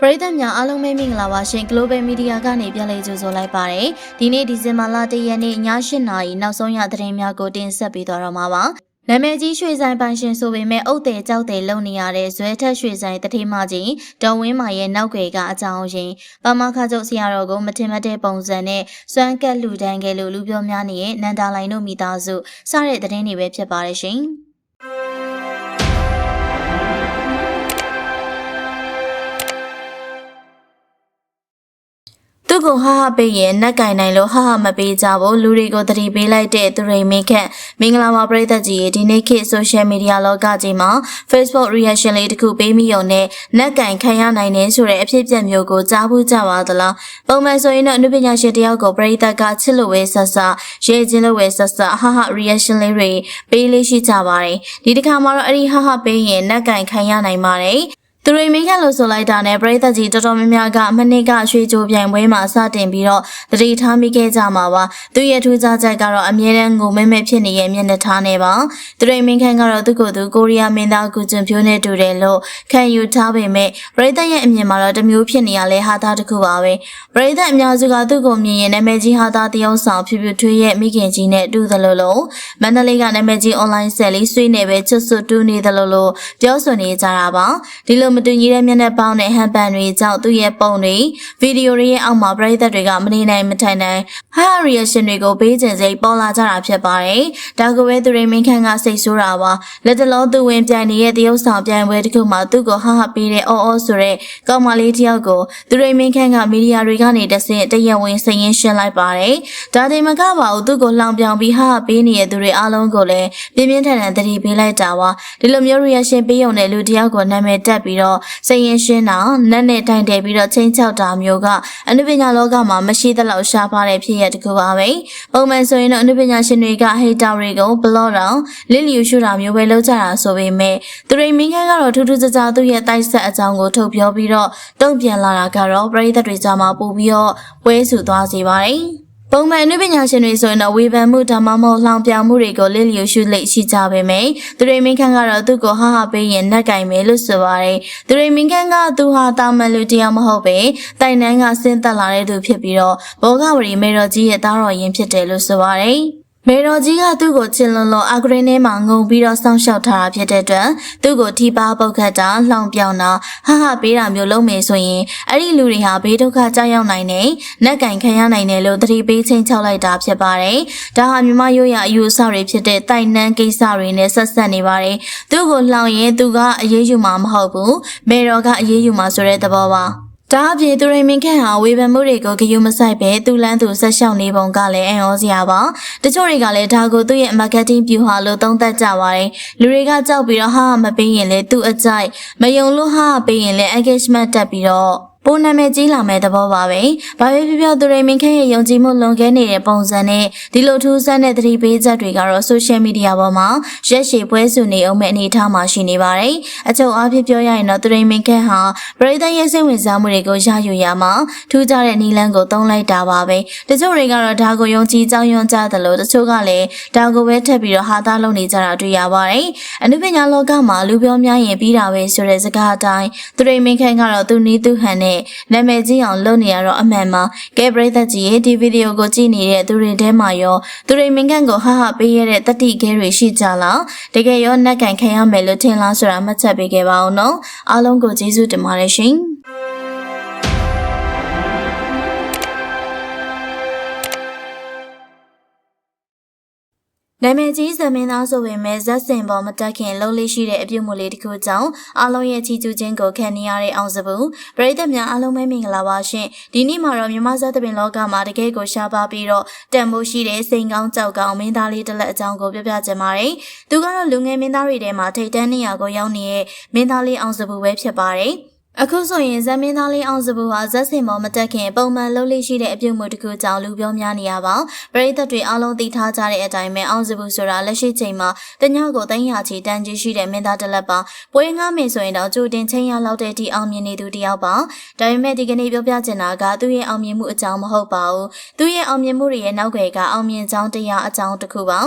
ပရိသတ်များအားလုံးပဲမင်္ဂလာပါရှင် Global Media ကနေပြန်လည်ကြိုဆိုလိုက်ပါတယ်။ဒီနေ့ဒီဇင်ဘာလ၁ရက်နေ့ည၈နာရီနောက်ဆုံးရသတင်းများကိုတင်ဆက်ပေးသွားတော့မှာပါ။နာမည်ကြီးရွှေဆိုင်ပိုင်ရှင်ဆိုပေမဲ့အုတ်တယ်ကြောက်တယ်လုံနေရတဲ့ဇွဲထက်ရွှေဆိုင်တတိမကြီးဒေါ်ဝင်းမာရဲ့နောက်ွယ်ကအကြောင်းရင်းပမခချုပ်ဆရာတော်ကိုမထင်မှတ်တဲ့ပုံစံနဲ့စွမ်းကက်လူတန်းခဲ့လို့လူပြောများနေတဲ့နန္ဒာလိုင်တို့မိသားစုစတဲ့သတင်းတွေပဲဖြစ်ပါတယ်ရှင်။ သူ့ကိုဟာဟာပေးရင်နက်ကင်နိုင်လို့ဟာဟာမပေးကြဘူးလူတွေကိုသတိပေးလိုက်တဲ့သူရိမင်းခန့်မင်္ဂလာပါပရိသတ်ကြီးရေဒီနေ့ခေတ် social media လောကကြီးမှာ Facebook reaction လေးတစ်ခုပေးမိုံနဲ့နက်ကင်ခံရနိုင်တယ်ဆိုတဲ့အဖြစ်အပျက်မျိုးကိုကြားဘူးကြပါသလားပုံမှန်ဆိုရင်တော့အနုပညာရှင်တယောက်ကိုပရိသတ်ကချစ်လို့ဝဲဆက်ဆက်ရဲချင်းလို့ဝဲဆက်ဆက်ဟာဟာ reaction လေးတွေပေးလေးရှိကြပါတယ်ဒီတစ်ခါမှာတော့အဲ့ဒီဟာဟာပေးရင်နက်ကင်ခံရနိုင်ပါတယ် သူရိမင်းခန့်လို့ဆိုလိုက်တာနဲ့ပရိသတ်ကြီးတော်တော်များများကမနစ်ကရွှေကြိုးပြိုင်ပွဲမှာစတင်ပြီးတော့တတိထားမိခဲ့ကြမှာပါသူရဲ့ထူးခြားချက်ကတော့အမြဲတမ်းငုံမဲမဲဖြစ်နေတဲ့မျက်နှာထားနေပါသူရိမင်းခန့်ကတော့သူ့ကိုယ်သူကိုရီးယားမင်းသားကူကျွန်းဖြိုးနဲ့တူတယ်လို့ခံယူထားပေမဲ့ပရိသတ်ရဲ့အမြင်မှာတော့တစ်မျိုးဖြစ်နေရလဲဟာသားတစ်ခုပါပဲပရိသတ်အများစုကသူ့ကိုမြင်ရင်နာမည်ကြီးဟာသားတယောက်ဆောင်ဖြူဖြူထွေးရဲ့မိခင်ကြီးနဲ့တူသလိုလိုမန္တလေးကနာမည်ကြီး online ဆက်လေးဆွေးနေပဲချွတ်ဆွတ်တူးနေသလိုလိုပြောဆိုနေကြတာပါဒီလိုမတူညီတဲ့မျက်နှာပေါင်းနဲ့ဟန်ပန်တွေကြောင့်သူ့ရဲ့ပုံတွေဗီဒီယိုတွေရဲ့အောက်မှာပရိသတ်တွေကမနေနိုင်မထိုင်နိုင်ဟာ reaction တွေကိုပေးခြင်းစိတ်ပေါ်လာကြတာဖြစ်ပါတယ်ဒါကဝဲသူရိမင်းခန့်ကစိတ်ဆိုးတာပါလက်တလုံးသူဝင်ပြိုင်နေတဲ့တရုတ်ဆောင်ပြိုင်ပွဲတစ်ခုမှာသူ့ကိုဟာဟာပေးတဲ့အော်အော်ဆိုတဲ့ကောင်မလေးတယောက်ကိုသူရိမင်းခန့်ကမီဒီယာတွေကနေတဆင့်တရက်ဝင်စရင်ရှင်းလိုက်ပါတယ်ဒါတင်မကပါဘူးသူ့ကိုလှောင်ပြောင်ပြီးဟာဟာပေးနေတဲ့သူတွေအားလုံးကိုလည်းပြင်းပြင်းထန်ထန်သတိပေးလိုက်တာပါဒီလိုမျိုး reaction ပေးရုံနဲ့လူတယောက်ကိုနာမည်တက်ပြီးတော့စရင်ရှင်းတာနက်နဲ့တိုင်တယ်ပြီးတော့ချင်းချောက်တာမျိုးကအနုပညာလောကမှာမရှိသလောက်ရှားပါတဲ့ဖြစ်ရတကူပါပဲပုံမှန်ဆိုရင်တော့အနုပညာရှင်တွေကဟေတာတွေကိုဘလော့တောင်လစ်လျူရှုတာမျိုးပဲလုပ်ကြတာဆိုပေမဲ့သူရိမင်းခန့်ကတော့ထူးထူးခြားခြားသူ့ရဲ့တိုက်ဆက်အကြောင်းကိုထုတ်ပြောပြီးတော့တုံ့ပြန်လာတာကတော့ပရိသတ်တွေကြားမှာပို့ပြီးတော့ပွဲစုသွားစေပါတယ် ပုံမှန်အနုပညာရှင်တွေဆိုရင်တော့ဝေဖန်မှုဒါမှမဟုတ်လှောင်ပြောင်မှုတွေကိုလစ်လျူရှုလိမ့်ရှိကြပေမယ့်သူရိမင်းခန့်ကတော့သူ့ကိုဟာဟာပေးရင်နှက်ကင်မယ်လို့ဆိုပါတယ်သူရိမင်းခန့်ကသူဟာတာမန်လူတရားမဟုတ်ပဲတိုင်နန်းကဆင်းသက်လာတဲ့သူဖြစ်ပြီးတော့ဘောဂဝရီမေတော်ကြီးရဲ့သားတော်ရင်ဖြစ်တယ်လို့ဆိုပါတယ် မေတော်ကြီးကသူ့ကိုချစ်လွန်လွန်အာဂရင်းထဲမှာငုံပြီးတော့စောင့်ရှောက်ထားတာဖြစ်တဲ့အတွက်သူ့ကိုထိပါပုတ်ခတ်တာလှောင်ပြောင်တာဟာဟာပေးတာမျိုးလုပ်မယ်ဆိုရင်အဲ့ဒီလူတွေဟာဘေးဒုက္ခကြောက်ရောက်နိုင်တယ်နက်ကင်ခံရနိုင်တယ်လို့သတိပေးချင်းချောက်လိုက်တာဖြစ်ပါတယ်ဒါဟာမြမရိုးရအယူအဆတွေဖြစ်တဲ့တိုင်နန်းကိစ္စတွေနဲ့ဆက်ဆက်နေပါတယ်သူ့ကိုလှောင်ရင်သူကအရေးယူမှာမဟုတ်ဘူးမေတော်ကအရေးယူမှာဆိုတဲ့သဘောပါ ဒါအပြင်သူရိမင်ခန့်ဟာဝေဖန်မှုတွေကိုဂယုမဆိုင်ပဲသူ့လန်းသူဆက်လျှောက်နေပုံကလည်းအံ့ဩစရာပါတချို့တွေကလည်းဒါကိုသူ့ရဲ့ marketing ဗျူဟာလို့သုံးသပ်ကြပါတယ်လူတွေကကြောက်ပြီးတော့ဟာမပေးရင်လည်းသူ့အကြိုက်မယုံလို့ဟာပေးရင်လည်း engagement တက်ပြီးတော့ ပိုနာမည်ကြီးလာမဲ့သဘောပါပဲ။ဘာပဲဖြစ်ဖြစ်သူရိမင်ခန့်ရဲ့ယုံကြည်မှုလွန်ကဲနေတဲ့ပုံစံနဲ့ဒီလိုထူးဆန်းတဲ့သတိပေးချက်တွေကတော့ social media ပေါ်မှာရက်ရှည်ပွဲစုနေအောင်မဲ့အနေအထားမှာရှိနေပါတယ်။အချုပ်အားဖြင့်ပြောရရင်တော့သူရိမင်ခန့်ဟာပရိသတ်ရဲ့စိတ်ဝင်စားမှုတွေကိုရယူရမှာထူးခြားတဲ့နီလန်းကိုသုံးလိုက်တာပါပဲ။တချို့တွေကတော့ဒါကိုယုံကြည်ကြောင်းရွံ့ကြတယ်လို့တချို့ကလည်းဒါကိုပဲထပ်ပြီးတော့ဟာသားလုပ်နေကြတာတွေ့ရပါတယ်။အနုပညာလောကမှာလူပြောများရင်ပြီးတာပဲဆိုတဲ့စကားအတိုင်းသူရိမင်ခန့်ကတော့သူနီးသူဟန်နဲ့နာမည်ကြီးအောင်လုပ်နေရတော့အမှန်မှာကဲပရိသတ်ကြီးရဲ့ဒီဗီဒီယိုကိုကြည့်နေတဲ့သူတွေထဲမှာရောသူရိမင်ခန့်ကိုဟာဟာပေးရတဲ့တတိခဲတွေရှိကြလားတကယ်ရောနက်ကန်ခံရမယ်လို့ထင်လားဆိုတာမှတ်ချက်ပေးခဲ့ပါအောင်နော်အားလုံးကိုကျေးဇူးတင်ပါတယ်ရှင် နာမည်ကြီးဇမင်းသားဆိုပေမဲ့ဇက်စင်ပေါ်မတက်ခင်လှုပ်လေးရှိတဲ့အပြုတ်မှုလေးတစ်ခုကြောင့်အားလုံးရဲ့ချီးကျူးခြင်းကိုခံနေရတဲ့အောင်စပူပရိသတ်များအားလုံးပဲမင်္ဂလာပါရှင်ဒီနေ့မှာတော့မြမဇက်သပင်လောကမှာတကယ်ကိုရှားပါပြီးတော့တန်ဖိုးရှိတဲ့စိန်ကောင်းကြောက်ကောင်းမင်းသားလေးတစ်လက်အကြောင်းကိုပြပြချင်ပါတယ်သူကတော့လူငယ်မင်းသားတွေထဲမှာထိတ်တန်းနေရာကိုရောက်နေတဲ့မင်းသားလေးအောင်စပူပဲဖြစ်ပါတယ် အခုဆိုရင်ဇမင်းသားလေးအောင်စပူဟာဇက်စင်ပေါ်မတက်ခင်ပုံမှန်လှုပ်လေးရှိတဲ့အပြုတ်မှုတစ်ခုကြောင့်လူပြောများနေရပါပရိသတ်တွေအားလုံးသိထားကြတဲ့အတိုင်းပဲအောင်စပူဆိုတာလက်ရှိချိန်မှာတညကိုသိန်းရာချီတန်ကြီးရှိတဲ့မင်းသားတစ်လက်ပါပွဲငားမင်းဆိုရင်တော့ကြိုတင်ချင်းရလောက်တဲ့ဒီအောင်မြင်နေသူတယောက်ပါဒါပေမဲ့ဒီကနေ့ပြောပြချင်တာကသူ့ရဲ့အောင်မြင်မှုအကြောင်းမဟုတ်ပါဘူးသူ့ရဲ့အောင်မြင်မှုတွေရဲ့နောက်ွယ်ကအောင်မြင်ကြောင်းတရားအကြောင်းတစ်ခုပါ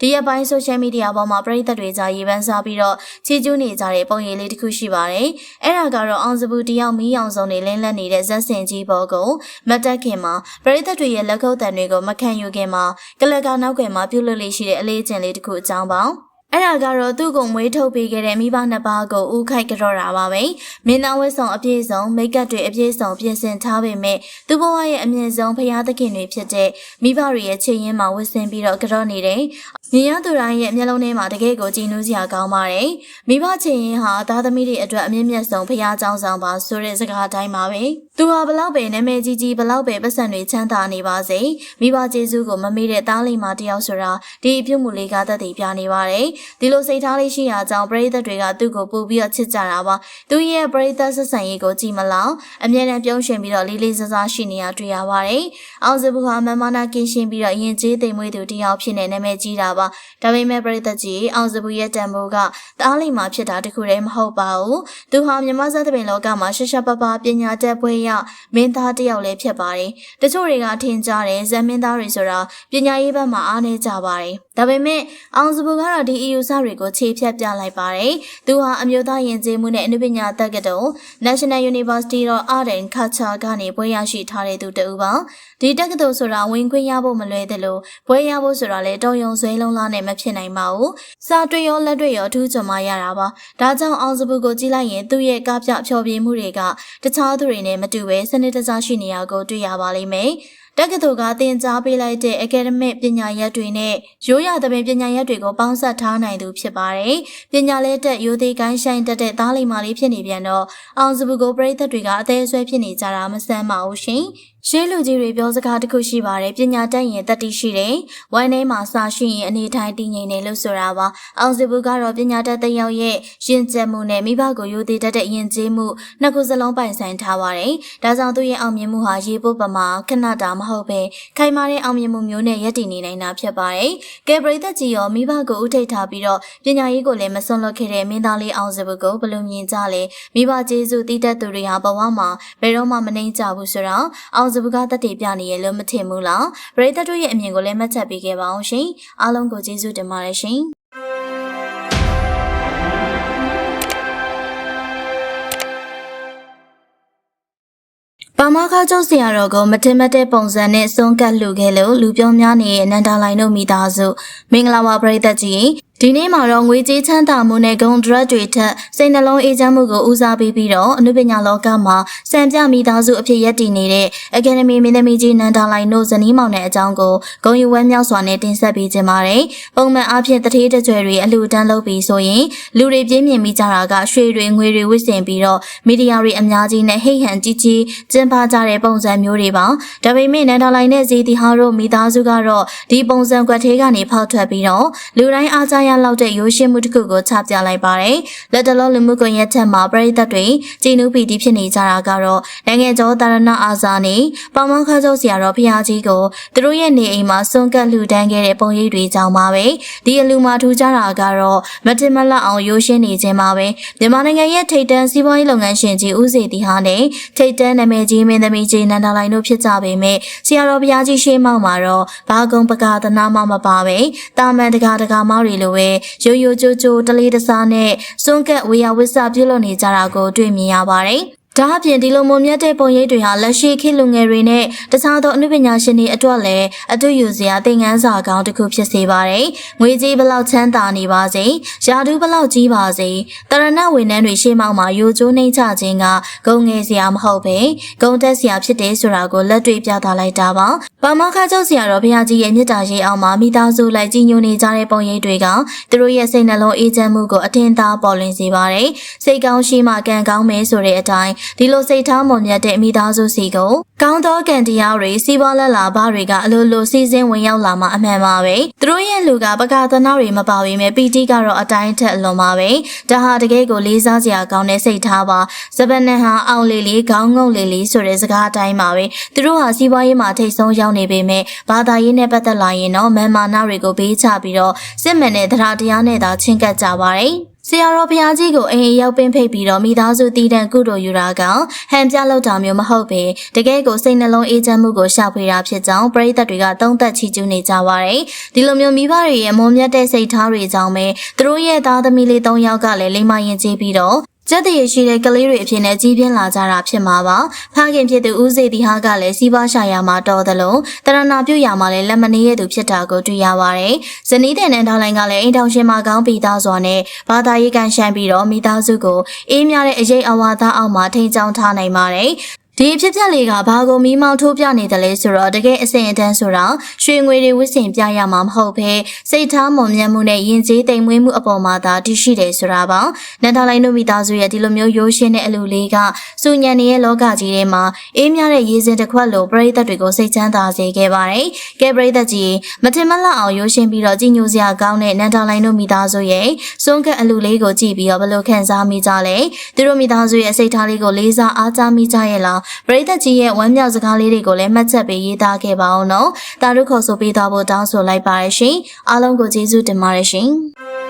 ဒီရက်ပိုင်း social media ပေါ်မှာပရိသတ်တွေကြားရေပန်းစားပြီးတော့ချီကျူးနေကြတဲ့ပုံရိပ်လေးတစ်ခုရှိပါတယ်။အဲ့ဒါကတော့အောင်စပူတယောက်မီးအောင်စုံနေလင်းလက်နေတဲ့ဇက်စင်ကြီးပေါ်ကိုမတက်ခင်မှာပရိသတ်တွေရဲ့လက်ခုပ်တံတွေကိုမခံယူခင်မှာကလကနောက်ကွယ်မှာပြုလုပ်လေးရှိတဲ့အလေးကျင့်လေးတစ်ခုအကြောင်းပါ။ အဲ့ဒါကတော့သူ့ကိုမွေးထုတ်ပေးခဲ့တဲ့မိဘနှစ်ပါးကိုဦးခိုက်ကြတော့တာပါပဲ။မင်းသားဝတ်ဆောင်အပြည့်စုံမိတ်ကပ်တွေအပြည့်စုံပြင်ဆင်ထားပေမဲ့သူ့ဘဝရဲ့အမြင့်ဆုံးဖရာသခင်တွေဖြစ်တဲ့မိဘတွေရဲ့ချိန်ရင်းမှာဝတ်ဆင်ပြီးတော့ကြတော့နေတယ်။မြင်ရသူတိုင်းရဲ့မျက်လုံးထဲမှာတကယ့်ကိုကြည်နူးစရာကောင်းပါတယ်။မိဘချိန်ရင်းဟာသားသမီးတွေအတွက်အမြင့်မြတ်ဆုံးဖရာကြောင်းဆောင်ပါဆိုတဲ့စကားအတိုင်းပါပဲ။ သူဟာဘလောက်ပဲနာမည်ကြီးကြီးဘလောက်ပဲပတ်စံတွေချမ်းသာနေပါစေမိဘကျေးဇူးကိုမမေ့တဲ့သားလေးမတယောက်ဆိုတာဒီအပြုတ်မှုလေးကတတ်သိပြနေပါတယ်ဒီလိုစိတ်ထားလေးရှိရာကြောင့်ပရိသတ်တွေကသူ့ကိုပို့ပြီးတော့ချစ်ကြတာပါသူရဲ့ပရိသတ်ဆက်ဆံရေးကိုကြည်မလောက်အမြဲတမ်းပြုံးရွှင်ပြီးတော့လေးလေးစားစားရှိနေရတွေ့ရပါတယ်အောင်စပူဟာမမနာကင်းရှင်းပြီးတော့ရင်ကျေးသိမ်မွေးသူတယောက်ဖြစ်နေနာမည်ကြီးတာပါဒါပေမဲ့ပရိသတ်ကြီးအောင်စပူရဲ့တန်ဖိုးကတအားလိမ္မာဖြစ်တာတခုတည်းမဟုတ်ပါဘူးသူဟာမြမဇတ်တပင်လောကမှာရှက်ရှက်ပပပညာတတ်ပွဲရမင်းသားတယောက်လည်းဖြစ်ပါတယ်တချို့တွေကထင်ကြတယ်ဇက်မင်းသားတွေဆိုတာပညာရေးဘက်မှာအားနည်းကြပါတယ်ဒါပေမဲ့အောင်စပူကတော့ဒီအယူဆတွေကိုခြေဖြတ်ပြလိုက်ပါတယ်သူဟာအမျိုးသားယဉ်ကျေးမှုနဲ့အနုပညာတက္ကသိုလ် National University of Art and Culture ကနေဘွဲ့ရရှိထားတဲ့သူတဦးပါဒီတက္ကသိုလ်ဆိုတာဝင်ခွင့်ရဖို့မလွယ်သလိုဘွဲ့ရဖို့ဆိုတာလည်းတော်ရုံဆွဲလုံးလားနဲ့မဖြစ်နိုင်ပါဘူးစာတွေ့ရောလက်တွေ့ရောအထူးကြုံမရတာပါဒါကြောင့်အောင်စပူကိုကြည့်လိုက်ရင်သူ့ရဲ့ကားပြဖျော်ဖြေမှုတွေကတခြားသူတွေနဲ့မတူဘဲစနစ်တကျရှိနေရကိုတွေ့ရပါလိမ့်မယ်တက္ကသိုလ်ကသင်ကြားပေးလိုက်တဲ့ academic ပညာရပ်တွေနဲ့ရိုးရာသပင်ပညာရပ်တွေကိုပေါင်းစပ်ထားနိုင်သူဖြစ်ပါတယ်။ပညာလဲတက်ရိုသေကိုင်းဆိုင်တက်တဲ့သားလိမ္မာလေးဖြစ်နေပြန်တော့အောင်စပူကိုပရိသတ်တွေကအသေးအဆွဲဖြစ်နေကြတာမဆန်းပါဘူးရှင်။ရှေးလူကြီးတွေပြောစကားတစ်ခုရှိပါတယ်ပညာတတ်ရင်တတ်တည်ရှိတယ်။ဝိုင်းထဲမှာစာရှိရင်အနေထိုင်တည်ငြိမ်နေလို့ဆိုတာပါ။အောင်စပူကတော့ပညာတတ်တဲ့ယောက်ရဲ့ရင်ကျက်မှုနဲ့မိဘကိုရိုသေတတ်တဲ့ယဉ်ကျေးမှုနှစ်ခုစလုံးပိုင်ဆိုင်ထားပါတယ်။ဒါကြောင့်သူ့ရဲ့အောင်မြင်မှုဟာရေပုတ်ပမာခဏတာမဟုတ်ပဲခိုင်မာတဲ့အောင်မြင်မှုမျိုးနဲ့ရည်တည်နေနိုင်တာဖြစ်ပါတယ်။ကဲပရိသတ်ကြီးရောမိဘကိုဥထိတ်ထားပြီးတော့ပညာရေးကိုလည်းမစွန့်လွတ်ခဲ့တဲ့မင်းသားလေးအောင်စပူကိုဘယ်လိုမြင်ကြလဲမိဘကျေးဇူးတည်တတ်သူတွေဟာဘဝမှာဘယ်တော့မှမနှိမ့်ကြဘူးဆိုတော့အောင်စပူကတက်တည်ပြနေရလို့မထင်ဘူးလားပရိသတ်တို့ရဲ့အမြင်ကိုလည်းမှတ်ချက်ပေးခဲ့ပါအောင်ရှင်အားလုံးကိုကျေးဇူးတင်ပါတယ်ရှင်ပါမခါကျုပ်ဆရာတော်ကိုမတင်မတဲ့ပုံစံနဲ့စွန့်ကပ်လှူခဲ့လို့လူပြောများနေတဲ့နန္ဒာလိုင်တို့မိသားစုမင်္ဂလာပါပရိသတ်ကြီး ဒီနေ့မှာတော့ငွေကြေးချမ်းသာမှုနဲ့ဂုဏ်ဒရက်တွေထက်စိတ်နှလုံးအေးချမ်းမှုကိုဦးစားပေးပြီးတော့အနုပညာလောကမှာစံပြမိသားစုအဖြစ်ရည်တည်နေတဲ့ Academy မင်းသမီးကြီးနန္ဒာလိုင်တို့ဇနီးမောင်နဲ့အကြောင်းကိုဂုဏ်ယူဝမ်းမြောက်စွာနဲ့တင်ဆက်ပေးခြင်းပါတယ်။ပုံမှန်အားဖြင့်တထေးတကြွယ်တွေအလှူဒန်းလုပ်ပြီးဆိုရင်လူတွေပြင်းပြင်းမိကြတာကရွှေတွေငွေတွေဝစ်စင်ပြီးတော့မီဒီယာတွေအများကြီးနဲ့ဟိတ်ဟန်ကြီးကြီးကျင်းပကြတဲ့ပုံစံမျိုးတွေပါ။ဒါပေမဲ့နန္ဒာလိုင်နဲ့ဇီတီဟာတို့မိသားစုကတော့ဒီပုံစံကွက်သေးကနေဖောက်ထွက်ပြီးတော့လူတိုင်းအားကြရလောက်တဲ့ရိုးရှင်းမှုတစ်ခုကိုချပြလိုက်ပါတယ်။လက်တလောလူမှုကွန်ရက်ချက်မှာပရိသတ်တွေကြည်နူးပီတီဖြစ်နေကြတာကတော့နိုင်ငံကျော်တာရဏအာဇာနေပေါမောင်ခါကျုပ်ဆရာတော်ဖျားကြီးကိုသူတို့ရဲ့နေအိမ်မှာစွန့်ကပ်လှူဒန်းခဲ့တဲ့ပုံရိပ်တွေကြောင့်ပါပဲ။ဒီအလူမှာထူးခြားတာကတော့မတင်မလတ်အောင်ရိုးရှင်းနေခြင်းပါပဲ။မြန်မာနိုင်ငံရဲ့ထိပ်တန်းစီးပွားရေးလုပ်ငန်းရှင်ကြီးဦးစီတီဟာနဲ့ထိပ်တန်းနာမည်ကြီးမင်းသမီးကြီးနန္ဒာလိုင်တို့ဖြစ်ကြပေမဲ့ဆရာတော်ဘုရားကြီးရှေးမောက်မှာတော့ဘာကုံပကာသနာမမပါပဲ။တာမန်တကာတကာမောက်တွေလိုပဲရိုးရိုးကြိုးကြိုးတလေးတစားနဲ့စွန့်ကပ်ဝေယဝစ္စပြုလုပ်နေကြတာကိုတွေ့မြင်ရပါတယ်။ ဒါအပြင်ဒီလိုမုံမြတ်တဲ့ပုံရိပ်တွေဟာလက်ရှိခေတ်လူငယ်တွေနဲ့တခြားသောအနုပညာရှင်တွေအတွက်လည်းအတူယူစရာသင်ခန်းစာကောင်းတစ်ခုဖြစ်စေပါတယ်။ငွေကြေးဘလောက်ချမ်းသာနေပါစေ၊ယာဒူးဘလောက်ကြီးပါစေ၊တရဏဝန်ထမ်းတွေရှေ့မှောက်မှာယိုကျိုးနှိမ့်ချခြင်းကဂုံငယ်စရာမဟုတ်ပဲဂုံတက်စရာဖြစ်တယ်ဆိုတာကိုလက်တွေ့ပြသလိုက်တာပါ။ပါမောက္ခချုပ်ဆရာတော်ဘုရားကြီးရဲ့မြစ်တာရေးအောင်မှာမိသားစုလိုက်ကြီးညိုနေကြတဲ့ပုံရိပ်တွေကသူတို့ရဲ့စိတ်နှလုံးအေးချမ်းမှုကိုအထင်သာပေါ်လွင်စေပါတယ်။စိတ်ကောင်းရှိမှကံကောင်းမယ်ဆိုတဲ့အတိုင်းဒီလိုစိတ်ထားမွန်မြတ်တဲ့မိသားစုစီကိုကောင်းသောကံတရားတွေစီးပွားလက်လာဘတွေကအလိုလိုစီစဉ်ဝင်ရောက်လာမှအမှန်ပါပဲသူတို့ရဲ့လူကပကာသနာတွေမပါပေမဲ့ပီတိကတော့အတိုင်းထက်အလွန်ပါပဲဒါဟာတကယ်ကိုလေးစားစရာကောင်းတဲ့စိတ်ထားပါစပနန်ဟာအောင်လေးလေးခေါင်းငုံလေးလေးဆိုတဲ့စကားအတိုင်းပါပဲသူတို့ဟာစီးပွားရေးမှာထိတ်ဆုံးရောက်နေပေမဲ့ဘာသာရေးနဲ့ပတ်သက်လာရင်တော့မန်မာနာတွေကိုဘေးချပြီးတော့စစ်မှန်တဲ့တရားတရားနဲ့သာချင်းကပ်ကြပါတယ်စ ဆရာတော်ဘုရားကြီးကိုအိမ်ရောက်ပင်ဖိတ်ပြီးတော့မိသားစုတည်တံကုတို့ယူတာကဟန်ပြလောက်တာမျိုးမဟုတ်ပေတကယ်ကိုစိတ်နှလုံးအေးချမ်းမှုကိုရှာဖွေတာဖြစ်ကြောင်းပရိသတ်တွေကသုံးသက်ချီးကျူးနေကြပါတယ်ဒီလိုမျိုးမိဘတွေရဲ့မုံမြတ်တဲ့စိတ်ထားတွေကြောင့်ပဲသူတို့ရဲ့သားသမီးလေး၃ယောက်ကလည်းလိမ္မာရင်ကျေးပြီးတော့ ကျက်တရရှိတဲ့ကလေးတွေအဖြစ်နဲ့ကြီးပြင်းလာကြတာဖြစ်မှာပါ။ဖခင်ဖြစ်သူဦးစေတီဟာကလည်းစီးပွားရှာယာမှာတော်သလိုတရဏပြုတ်ယာမှာလည်းလက်မနေရသူဖြစ်တာကိုတွေ့ရပါတယ်။ဇနီးတဲ့နန်းထောင်လိုင်းကလည်းအိမ်ထောင်ရှင်မကောင်းပြီးသားစွာနဲ့ဘာသာရေးကန်ရှမ်းပြီးတော့မိသားစုကိုအေးမြတဲ့အရေးအဝါသားအောက်မှာထိန်ချောင်းထားနိုင်ပါတယ်။ ဒီအဖြစ်ပြက်လေးကဘာကိုမီးမောင်းထိုးပြနေတယ်လဲဆိုတော့တကယ်အစင်အတန်းဆိုတော့ရွှေငွေတွေဝစ်စင်ပြရမှာမဟုတ်ဘဲစိတ်ထားမွန်မြတ်မှုနဲ့ယဉ်ကျေးတိမ်မွေးမှုအပေါ်မှာသာတည်ရှိတယ်ဆိုတာပါနန္ဒလိုင်းတို့မိသားစုရဲ့ဒီလိုမျိုးရိုးရှင်းတဲ့အလူလေးကစူညံနေတဲ့လောကကြီးထဲမှာအေးမြတဲ့ရေစင်တစ်ခွက်လိုပရိသတ်တွေကိုစိတ်ချမ်းသာစေခဲ့ပါတယ်ကဲပရိသတ်ကြီးမထင်မလန့်အောင်ရိုးရှင်းပြီးတော့ကြည်ညိုစရာကောင်းတဲ့နန္ဒလိုင်းတို့မိသားစုရဲ့စွန့်ကပ်အလူလေးကိုကြည့်ပြီးတော့ဘယ်လိုခံစားမိကြလဲသူတို့မိသားစုရဲ့စိတ်ထားလေးကိုလေးစားအားကြမိကြရဲ့လားပရိသတ်ကြီးရဲ့ဝမ်းမြောက်စကားလေးတွေကိုလည်းမှတ်ချက်ပေးရေးသားခဲ့ပါအောင်နော်။တာရုခေါ်ဆိုပေးသွားဖို့တောင်းဆိုလိုက်ပါရရှင်။အားလုံးကိုကျေးဇူးတင်ပါတယ်ရှင်။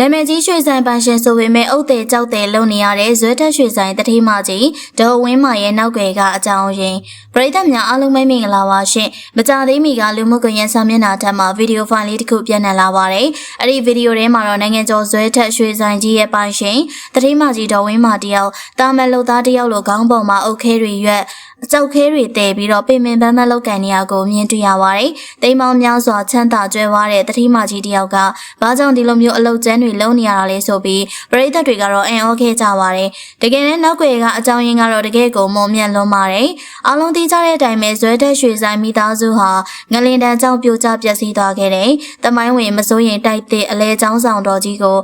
နာမည်ကြီးရွှေဆိုင်ပန်ရှင်ဆိုပေမဲ့အုတ်သေးကြောက်သေးလုံနေရတဲ့ဇွဲတက်ရွှေဆိုင်တတိမကြီးဒေါ်ဝင်းမာရဲ့နောက်ွယ်ကအကြောင်းရင်းပရိသတ်များအားလုံးပဲမင်္ဂလာပါရှင်မကြသေးမီကလူမှုကွန်ရက်စာမျက်နှာထက်မှာဗီဒီယိုဖိုင်လေးတစ်ခုပြန့်နှံ့လာပါတယ်အဲ့ဒီဗီဒီယိုထဲမှာတော့နိုင်ငံကျော်ဇွဲတက်ရွှေဆိုင်ကြီးရဲ့ပိုင်ရှင်တတိမကြီးဒေါ်ဝင်းမာတယောက်တာမန်လူသားတယောက်လိုခေါင်းပုံမှာအုတ်ခဲတွေရွက် အကြောက်ခဲတွေတည်ပြီးတော့ပင်ပင်ပန်းပန်းလောက်ကန်နေရကိုမြင်တွေ့ရပါတယ်။တိမ်မောင်များစွာချမ်းသာကြွယ်ဝတဲ့တတိမကြီးတယောက်ကဘာကြောင့်ဒီလိုမျိုးအလုတ်ကျန်းတွေလုံးနေရတာလဲဆိုပြီးပရိသတ်တွေကတော့အင်အောခဲ့ကြပါတယ်။တကယ်နဲ့နောက်ွယ်ကအကြောင်းရင်းကတော့တကယ်ကိုမုံမြတ်လွန်ပါတယ်။အားလုံးသိကြတဲ့အတိုင်းပဲဇွဲတက်ရွှေဆိုင်မိသားစုဟာငလင်တန်းကြောင့်ပြိုကျပျက်စီးသွားခဲ့တဲ့တမိုင်းဝင်မစိုးရင်တိုက်တဲ့အလဲချောင်းဆောင်တော်ကြီးကို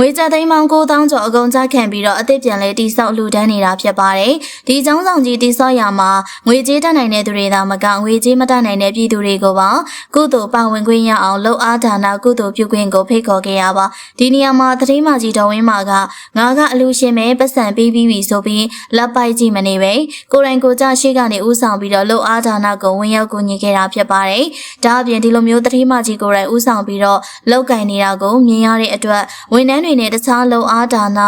ငွေကြသိန်းပေါင်း9000ကျော်အကုန်ကြခံပြီးတော့အသစ်ပြန်လဲတိဆောက်လှူဒန်းနေတာဖြစ်ပါတယ်။ဒီចောင်းဆောင်ကြီးတိဆောက်ရမှာငွေကြေးတတ်နိုင်တဲ့သူတွေသာမကငွေကြေးမတတ်နိုင်တဲ့ပြည်သူတွေကိုပါကုသိုလ်ပါဝင်ခွင့်ရအောင်လှုပ်အားဒါနာကုသိုလ်ပြုခွင့်ကိုဖိတ်ခေါ်ခဲ့ရပါ။ဒီနေရာမှာသတင်းမကြီးတော်ဝင်းမာကငါကအလူရှင်ပဲပတ်စံပေးပြီးပြီဆိုပြီးလက်ပိုက်ကြည့်မနေပဲကိုရိုင်းကိုကြရှိကနေဥဆောင်ပြီးတော့လှုပ်အားဒါနာကိုဝင်ရောက်ကူညီခဲ့တာဖြစ်ပါတယ်။ဒါအပြင်ဒီလိုမျိုးသတင်းမကြီးကိုရိုင်းဥဆောင်ပြီးတော့လောက်ကင်နေတာကိုမြင်ရတဲ့အတွက်ဝန်ထမ်းတွေနဲ့တခြားလုံအားဒါန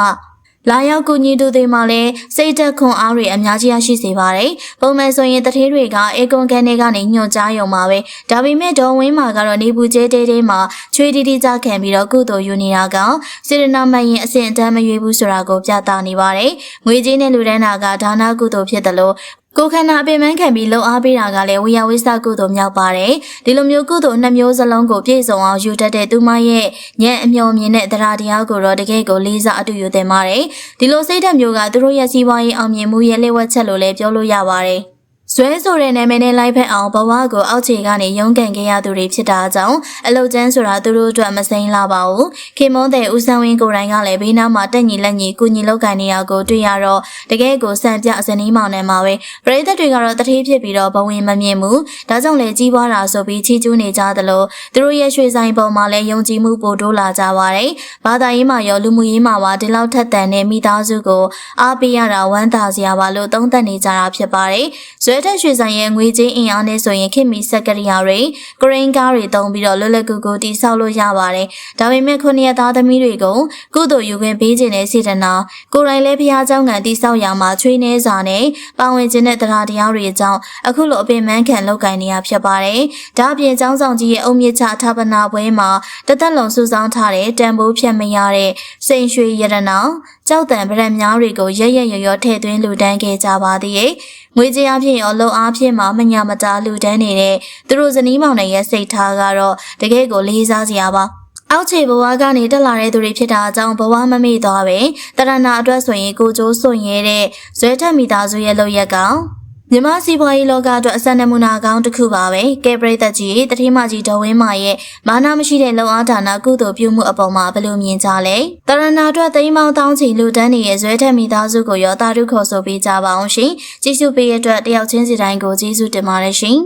လာရောက်ကူညီသူတွေမှလည်းစိတ်သက်ခွန်အားတွေအများကြီးရရှိစေပါတယ်။ပုံမှန်ဆိုရင်တထေးတွေကအေကွန်ကန်တွေကနေညွှန်ကြားရုံပါပဲ။ဒါပေမဲ့ဒေါ်ဝင်းမာကတော့နေပူကျဲတဲတဲမှာချွေတီတီကြခံပြီးတော့ကုသိုလ်ယူနေတာကစေရနာမရင်အစဉ်အတန်းမရွေးဘူးဆိုတာကိုပြသနေပါတယ်။ငွေကြေးနဲ့လူဒန်းတာကဒါနကုသိုလ်ဖြစ်တယ်လို့ ကိုခန္ဓာအပင်ပန်းခံပြီးလှုပ်အားပေးတာကလည်းဝေယဝိသကုသိုလ်မြောက်ပါတယ်ဒီလိုမျိုးကုသိုလ်နှစ်မျိုးစလုံးကိုပြည့်စုံအောင်ယူတတ်တဲ့သူမရဲ့ဉာဏ်အမျှော်မြင်တဲ့တရားတရားကိုတော့တကယ်ကိုလေးစားအတူယူသင်ပါတယ်ဒီလိုစိတ်ဓာတ်မျိုးကသူတို့ရဲ့စီးပွားရေးအောင်မြင်မှုရဲ့လက်ဝက်ချက်လို့လည်းပြောလို့ရပါတယ် ဇွဲဆိုတဲ့နာမည်နဲ့လိုက်ဖက်အောင်ဘဝကိုအောက်ခြေကနေရုန်းကန်ခဲ့ရသူတွေဖြစ်တာကြောင့်အလုတ်ကျန်းဆိုတာသူတို့အတွက်မစိမ်းလာပါဘူးခင်မွန်းတဲ့ဦးဆန်းဝင်းကိုယ်တိုင်ကလည်းဘေးနားမှာတက်ညီလက်ညီကုညီလောက်ကန်နေရကိုတွေ့ရတော့တကယ်ကိုစံပြအစနီးမောင်နဲ့မှာပဲပရိသတ်တွေကတော့တတိဖြစ်ပြီးတော့ဘဝင်မမြင်ဘူးဒါကြောင့်လည်းကြီးပွားတာဆိုပြီးချီးကျူးနေကြသလိုသူတို့ရဲ့ရွှေဆိုင်ပေါ်မှာလည်းယုံကြည်မှုပိုတိုးလာကြပါတယ်ဘာသာရေးမှာရောလူမှုရေးမှာပါဒီလောက်ထက်သန်တဲ့မိသားစုကိုအားပေးရတာဝမ်းသာစရာပါလို့သုံးသပ်နေကြတာဖြစ်ပါတယ်ဇွဲလက်ထက်ရွှေဆိုင်ရဲ့ငွေကြေးအင်အားနဲ့ဆိုရင်ခင်မီစက်ကရိယာတွေကရိန်းကားတွေတုံးပြီးတော့လွတ်လပ်ကူကူတိဆောက်လို့ရပါတယ်။ဒါပေမဲ့ခုနှစ်ရက်သားသမီးတွေကကုသိုလ်ယူခွင့်ပေးခြင်းနဲ့စေတနာကိုယ်တိုင်လည်းဘုရားကျောင်းကတိဆောက်ရာမှာချွေးနှဲစာနဲ့ပါဝင်ခြင်းတဲ့တရားတရားတွေကြောင့်အခုလိုအပင်ပန်းခံလောက်ကင်နေရဖြစ်ပါတယ်။ဒါအပြင်ကျောင်းဆောင်ကြီးရဲ့အုံမြင့်ချဌာပနာပွဲမှာတသက်လုံးစုဆောင်းထားတဲ့တန်ဖိုးဖြတ်မရတဲ့စိန်ရွှေရတနာ ကြောက်တံဗရက်များတွေကိုရရရရထည့်သွင်းလူတန်းခဲ့ကြပါသေးရဲ့ငွေကြေးအဖြစ်ရောလုံအားဖြင့်မှမညာမတာလူတန်းနေတဲ့သူတို့ဇနီးမောင်နှံရဲ့စိတ်ထားကတော့တကယ်ကိုလေးစားစရာပါအောက်ခြေဘဝကနေတက်လာတဲ့သူတွေဖြစ်တာအကြောင်းဘဝမမေ့သွားပဲတရဏအတွက်ဆိုရင်ကိုကျိုးစွန့်ရဲတဲ့ဇွဲထက်မိသားစုရဲ့လုပ်ရက်က မြမစီပွားရေးလောကအတွက်အစံနမူနာကောင်းတစ်ခုပါပဲကဲပရိသတ်ကြီးတတိမကြီးဒေါ်ဝင်းမာရဲ့မာနမရှိတဲ့လုံအားဌာနကုသိုလ်ပြုမှုအပေါ်မှာဘယ်လိုမြင်ကြလဲတရဏအတွက်သိမ်းပေါင်းတောင်းချီလူတန်းနေရဲ့ဇွဲထက်မိသားစုကိုရောတာရုခေါ်ဆိုပေးကြပါအောင်ရှင်ကြည့်ရှုပေးရတဲ့တယောက်ချင်းစီတိုင်းကိုကျေးဇူးတင်ပါတယ်ရှင်